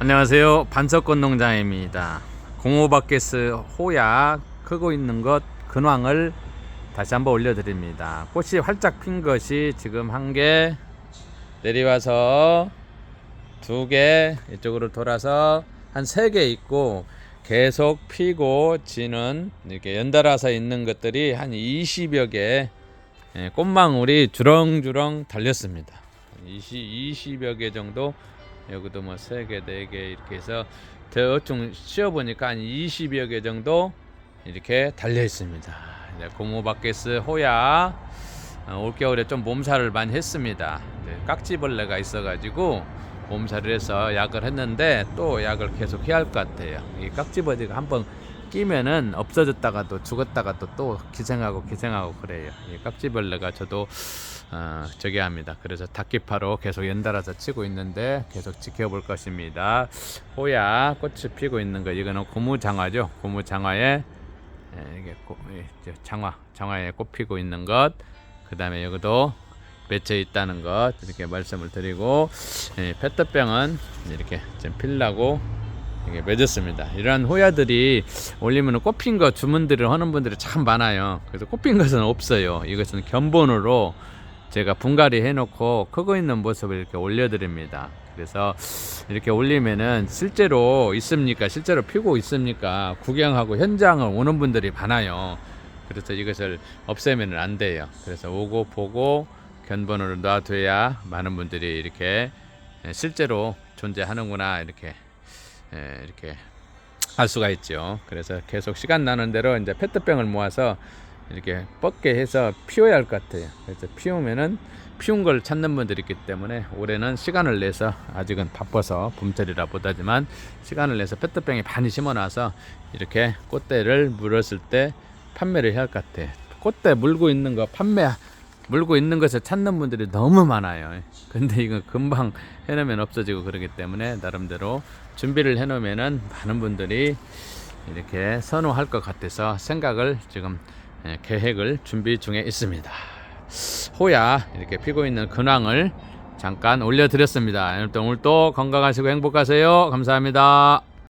안녕하세요. 반석꽃 농장입니다. 공호바케스 호야 크고 있는 것 근황을 다시 한번 올려드립니다. 꽃이 활짝 핀 것이 지금 한 개 내려와서 두 개 이쪽으로 돌아서 한 세 개 있고 계속 피고 지는 이렇게 연달아서 있는 것들이 한 20여 개 예, 꽃망울이 주렁주렁 달렸습니다. 20, 20여 개 정도 여기도 뭐 세 개, 네 개 이렇게 해서 대충 씌워 보니까 한 20여 개 정도 이렇게 달려 있습니다. 이제 고무바켓스 호야 어, 올겨울에 좀 몸살을 많이 했습니다. 이제 깍지벌레가 있어가지고 몸살을 해서 약을 했는데 또 약을 계속 해야 할 것 같아요. 이 깍지벌레가 한번 끼면은 없어졌다가 또 죽었다가 또 또 기생하고 기생하고 그래요. 이 깍지벌레가 저도 어, 저기 합니다. 그래서 닭기파로 계속 연달아서 치고 있는데 계속 지켜볼 것입니다. 호야 꽃이 피고 있는 거 이거는 고무장화죠. 고무장화에 에, 이게 고, 예, 저 장화 장화에 꽃 피고 있는 것. 그 다음에 여기도 맺혀 있다는 것 이렇게 말씀을 드리고 예, 페트병은 이렇게 좀 필라고 이게 맺었습니다. 이러한 호야들이 올리면 꽃핀 거 주문들을 하는 분들이 참 많아요. 그래서 꽃핀 것은 없어요. 이것은 견본으로 제가 분갈이 해놓고 크고 있는 모습을 이렇게 올려드립니다. 그래서 이렇게 올리면은 실제로 있습니까? 실제로 피고 있습니까? 구경하고 현장을 오는 분들이 많아요. 그래서 이것을 없애면 안 돼요. 그래서 오고 보고 견본으로 놔둬야 많은 분들이 이렇게 실제로 존재하는구나 이렇게 예, 이렇게 알 수가 있죠. 그래서 계속 시간 나는 대로 이제 페트병을 모아서 이렇게 뻗게 해서 피워야 할 것 같아요. 그래서 피우면은 피운 걸 찾는 분들이 있기 때문에 올해는 시간을 내서 아직은 바빠서 봄철이라 보다지만 시간을 내서 페트병에 많이 심어놔서 이렇게 꽃대를 물었을 때 판매를 해야 할 것 같아요. 꽃대 물고 있는 거 판매 물고 있는 것을 찾는 분들이 너무 많아요. 근데 이거 금방 해놓으면 없어지고 그러기 때문에 나름대로 준비를 해놓으면은 많은 분들이 이렇게 선호할 것 같아서 생각을 지금 예, 계획을 준비 중에 있습니다. 호야 이렇게 피고 있는 근황을 잠깐 올려드렸습니다. 여러분 오늘도 건강하시고 행복하세요. 감사합니다.